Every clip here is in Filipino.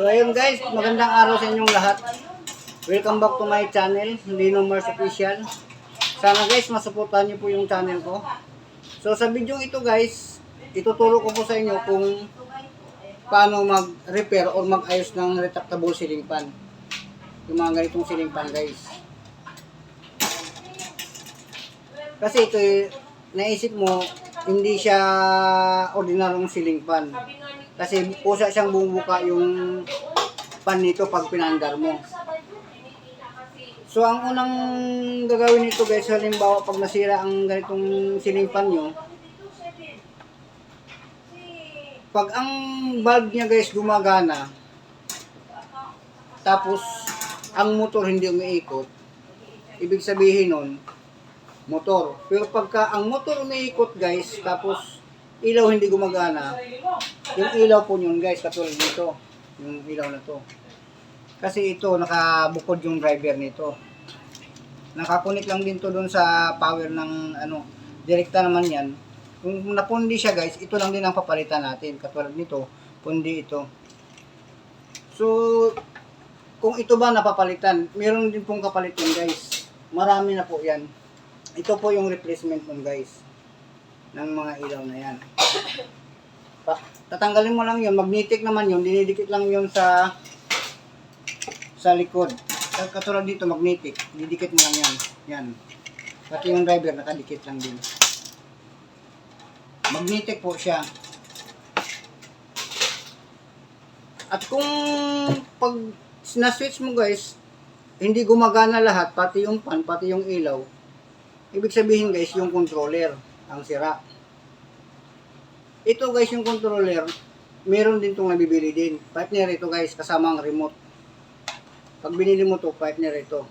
So ayun guys, magandang araw sa inyong lahat. Welcome back to my channel, Lino Mars Official. Sana guys, masuportahan niyo po yung channel ko. So sa video ito guys, ituturo ko po sa inyo kung paano mag-repair or mag-ayos ng retractable ceiling fan. Yung mga ganitong ceiling fan guys. Kasi ito eh, naisip mo, hindi siya ordinaryong ceiling fan. Kasi kusa siyang bumubuka yung pan nito pag pinandar mo. So ang unang gagawin nito guys, halimbawa pag nasira ang ganitong ceiling fan nyo, pag ang bulb niya guys gumagana, tapos ang motor hindi umiikot, ibig sabihin nun, motor. Pero pagka ang motor umiikot guys, tapos ilaw hindi gumagana, yung ilaw po yun guys, katulad nito, yung ilaw na to. Kasi ito, nakabukod yung driver nito. Nakakunik lang din to doon sa power ng ano, direkta naman yan. Kung napundi siya guys, ito lang din ang papalitan natin. Katulad nito, pundi ito. So, kung ito ba napapalitan, meron din pong kapalitan guys. Marami na po yan. Ito po yung replacement nun guys. Ng mga ilaw na yan. Tatanggalin mo lang yun. Magnetic naman yun. Dinidikit lang yun sa sa likod. Kat- Katulad dito, magnetic. Didikit mo lang yan. Yan. Pati yung driver, nakadikit lang din. Magnetic po siya. At kung pag na-switch mo guys, hindi gumagana lahat, pati yung pan, pati yung ilaw. Ibig sabihin guys, yung controller ang sira. Ito guys, yung controller, meron din itong nabibili din. Partner ito guys, kasama ang remote. Pag binili mo to, partner ito.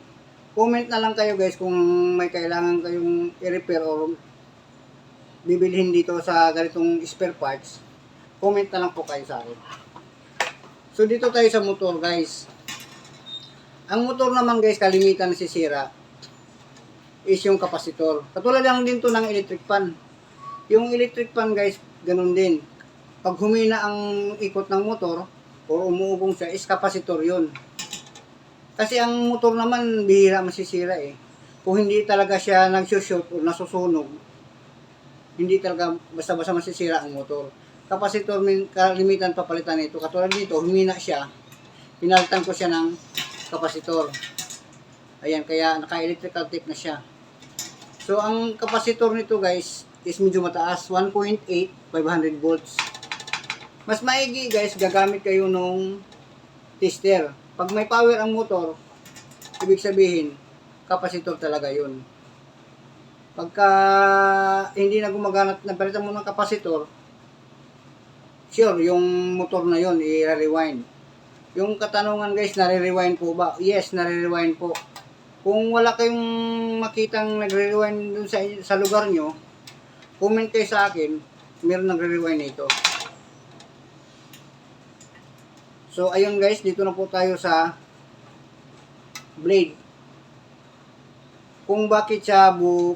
Comment na lang kayo guys kung may kailangan kayong i-repair or bibilhin dito sa ganitong spare parts. Comment na lang po kayo sa akin. So dito tayo sa motor guys. Ang motor naman guys, kalimitan nasisira is yung kapasitor. Katulad lang din to ng electric fan. Yung electric fan guys, ganun din. Pag humina ang ikot ng motor or umuugong siya, is kapasitor yun. Kasi ang motor naman, bihira masisira eh. Kung hindi talaga siya nagsushoot o nasusunog, hindi talaga basta-basta masisira ang motor. Kapasitor, min kalimitan papalitan nito. Katulad dito, humina siya. Pinalitan ko siya ng kapasitor. Ayan, kaya naka-electrical tape na siya. So, ang kapasitor nito guys, is medyo mataas. 1.8, 500 volts. Mas maigi guys, gagamit kayo nung tester. Pag may power ang motor, ibig sabihin, kapasitor talaga yun. Pagka hindi na gumagana napalitan mo ng kapasitor, sure, yung motor na yun, i-rewind. Yung katanungan guys, nare-rewind po ba? Yes, nare-rewind po. Kung wala kayong makitang nagre-rewind dun sa, sa lugar nyo, comment kayo sa akin, meron nagre-rewind nito. So, ayun guys, dito na po tayo sa blade. Kung bakit siya bu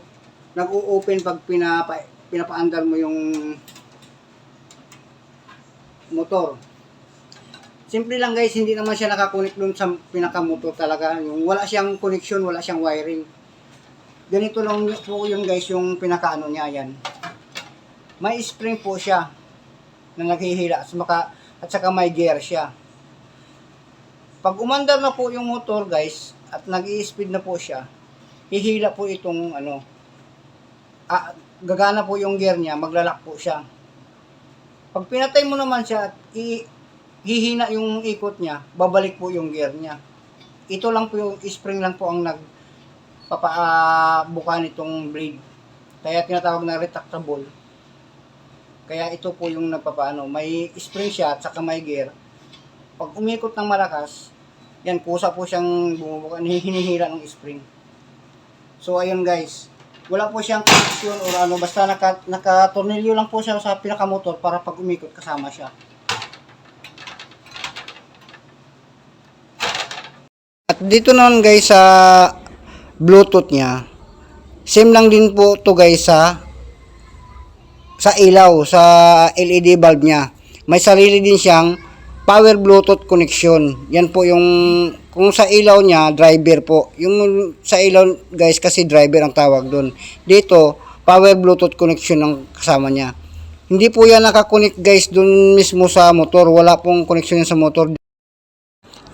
nag-o-open pag pinapa pinapaandar mo yung motor. Simple lang guys, hindi naman siya nakakunik dun sa pinaka-motor talaga. Yung wala siyang connection, wala siyang wiring. Ganito lang po yun guys, yung pinaka-ano niya yan. May spring po siya na naghihila at saka, at saka may gear siya. Pag umandar na po yung motor guys at nag speed na po siya, hihila po itong ano, ah, gagana po yung gear niya, maglalak po siya. Pag pinatay mo naman siya at i- hihina yung ikot niya, babalik po yung gear niya. Ito lang po yung spring lang po ang nag papabuka nitong blade. Kaya tinatawag na retractable. Kaya ito po yung nagpapaano, may spring siya at saka may gear. Pag umikot ng malakas, yan kusa po siyang bumubuka, hinihila ng spring. So ayun guys, wala po siyang connection or ano, basta naka, naka-tornilyo lang po siya sa pinakamotor para pag umikot kasama siya. At dito naman guys sa Bluetooth niya, same lang din po to guys sa sa ilaw, sa LED bulb niya. May sarili din siyang power bluetooth connection. Yan po yung kung sa ilaw niya driver po. Yung sa ilaw guys kasi driver ang tawag doon. Dito power bluetooth connection ang kasama niya. Hindi po yan nakakonect guys doon mismo sa motor. Wala pong connection yan sa motor.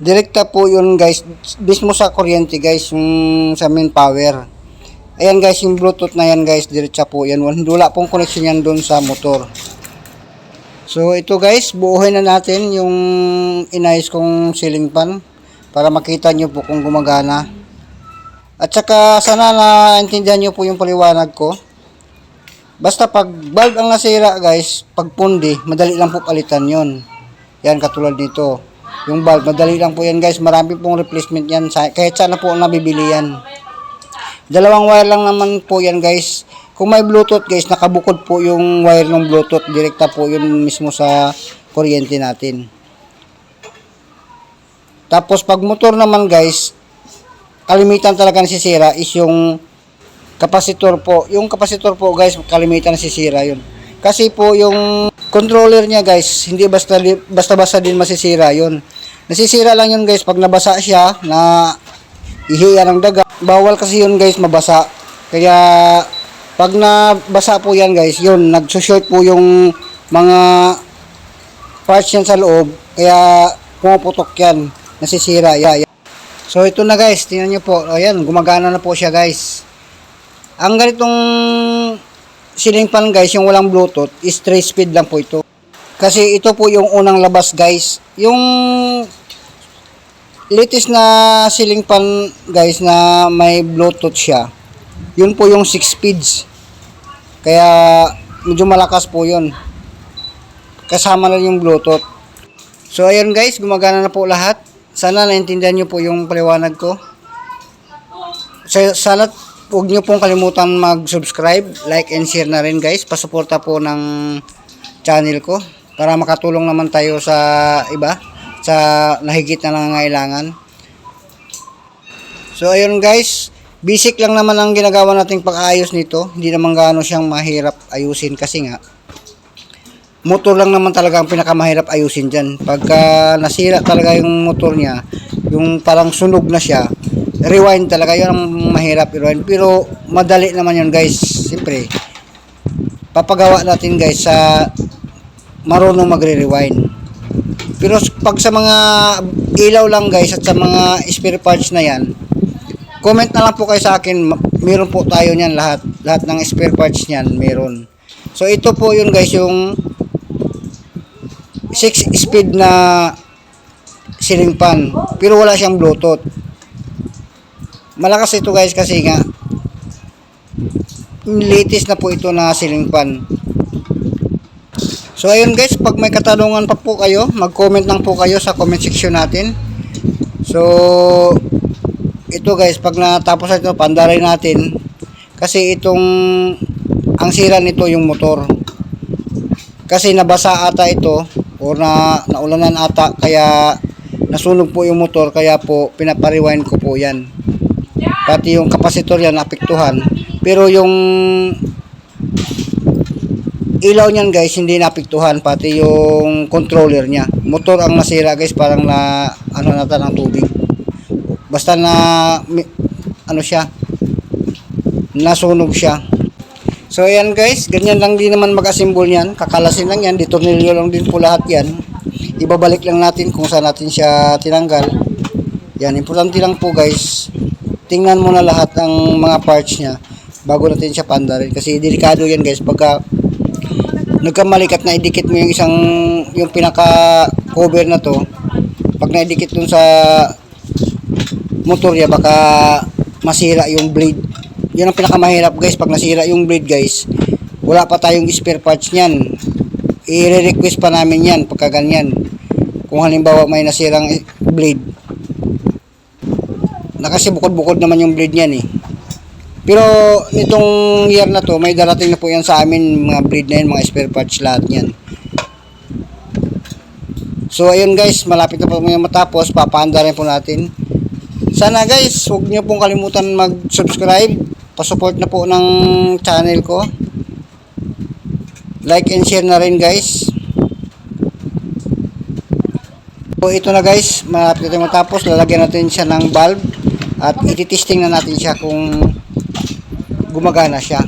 Direkta po yun guys, mismo sa kuryente guys, yung sa main power. Ayan guys, yung bluetooth na yan guys, diretsa po yan. Wala pong connection yan doon sa motor. So ito guys, buuhin na natin yung inayos kong ceiling fan para makita nyo po kung gumagana. At saka sana naintindihan nyo po yung paliwanag ko. Basta pag bulb ang nasira guys, pag pundi, madali lang po palitan yon. Yan katulad nito. Yung bulb, madali lang po yan guys. Marami pong replacement yan. Kahit sana po nabibili yan. Dalawang wire lang naman po yan guys. Kung may bluetooth guys, nakabukod po yung wire ng bluetooth. Direkta po yun mismo sa kuryente natin. Tapos pag motor naman guys, kalimitan talaga nasisira is yung kapasitor po. Yung kapasitor po guys, kalimitan nasisira yun. Kasi po yung controller niya guys, hindi basta basta basta din masisira yun. Nasisira lang yun guys pag nabasa siya na ihiya ng daga. Bawal kasi yun guys mabasa. Kaya pag nabasa po yan guys, yun nagsushort po yung mga parts yan sa loob. Kaya pumuputok yan. Nasisira yan. So ito na guys, tingnan nyo po. Ayan, gumagana na po siya guys. Ang ganitong ceiling fan guys, yung walang bluetooth, is 3 speed lang po ito. Kasi ito po yung unang labas guys. Yung latest na ceiling fan guys na may bluetooth siya, yun po yung 6 speeds. Kaya medyo malakas po yun. Kasama na yung bluetooth. So ayun guys, gumagana na po lahat. Sana naintindihan nyo po yung paliwanag ko. Sa- Sana huwag nyo pong kalimutan mag-subscribe, like and share na rin guys. Pasuporta po ng channel ko para makatulong naman tayo sa iba sa nahigit na nangangailangan. So ayun guys, basic lang naman ang ginagawa nating pag-ayos nito. Hindi naman gaano siyang mahirap ayusin kasi nga motor lang naman talaga ang pinakamahirap ayusin dyan. Pagka nasira talaga yung motor niya, yung parang sunog na siya, rewind talaga, yun ang mahirap i-rewind. Pero madali naman yun guys, siyempre. Papagawa natin guys sa marunong magre-rewind. Pero pag sa mga ilaw lang guys at sa mga spare parts na yan, comment na lang po kayo sa akin, meron po tayo niyan lahat. Lahat ng spare parts niyan, meron. So ito po yun guys, yung 6 speed na ceiling fan pero wala siyang bluetooth malakas ito guys kasi nga latest na po ito na ceiling fan so ayun guys pag may katanungan pa po kayo mag comment lang po kayo sa comment section natin. So ito guys pag natapos na ito pandaray natin kasi itong ang sira nito yung motor. Kasi nabasa ata ito o na naulanan ata kaya nasunog po yung motor kaya po pinapariwind ko po yan. Pati yung kapasitor yan napiktuhan pero yung ilaw niyan guys hindi napiktuhan pati yung controller niya motor ang nasira guys parang na ano nata ng tubig basta na ano siya nasunog siya So ayan guys, ganyan lang din naman mag-assemble yan. Kakalasin lang yan, ditornilyo lang din po lahat yan. Ibabalik lang natin kung saan natin siya tinanggal. Yan, importante lang po guys. Tingnan mo na lahat ng mga parts niya bago natin siya pandarin. Kasi delikado yan guys pagka nagkamalikat na idikit mo yung isang yung pinaka cover na to. Pag naidikit dun sa motor niya baka masira yung blade. Yun ang pinakamahirap guys. Pag nasira yung blade guys wala pa tayong spare parts niyan. I-request pa namin yan pagka ganyan. Kung halimbawa may nasirang blade. Na kasi bukod-bukod naman yung blade niyan eh pero nitong year na to may darating na po yan sa amin mga blade na yan mga spare parts lahat yan so ayun guys malapit na po may matapos papaanda rin po natin sana guys, huwag niyo pong kalimutan mag-subscribe. Pa-support na po ng channel ko. Like and share na rin guys. So ito na guys, malapit na matapos. Lalagyan natin siya ng bulb at ititesting na natin siya kung gumagana siya.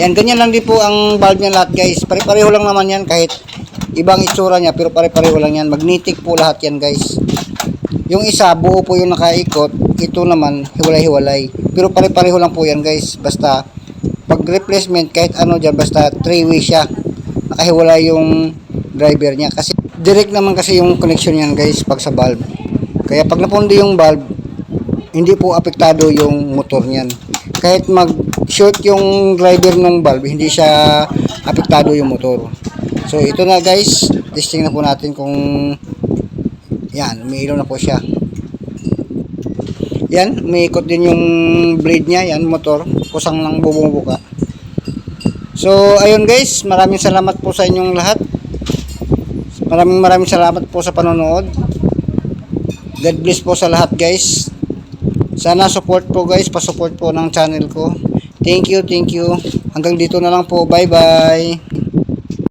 Yan, ganyan lang din po ang bulb niya lahat guys. Pare-pareho lang naman yan kahit ibang itsura niya pero pare-pareho lang yan. Magnetic po lahat yan guys. Yung isa, buo po yung nakaikot. Ito naman, hiwalay-hiwalay. Pero pare-pareho lang po yan guys. Basta, pag replacement, kahit ano dyan, basta 3-way siya. Nakahiwalay yung driver niya. Kasi, direct naman kasi yung connection yan guys pag sa bulb. Kaya pag napundi yung bulb, hindi po apektado yung motor niyan. Kahit mag-short yung driver ng bulb, hindi siya apektado yung motor. So, ito na guys. Testing na po natin kung yan, umiilaw na po siya. Yan, umiikot din yung blade niya, yan, motor. Kusang lang bumubuka. So, ayun guys, maraming salamat po sa inyong lahat. Maraming maraming salamat po sa panonood. God bless po sa lahat guys. Sana support po guys, pa-support po ng channel ko. Thank you, thank you. Hanggang dito na lang po. Bye-bye.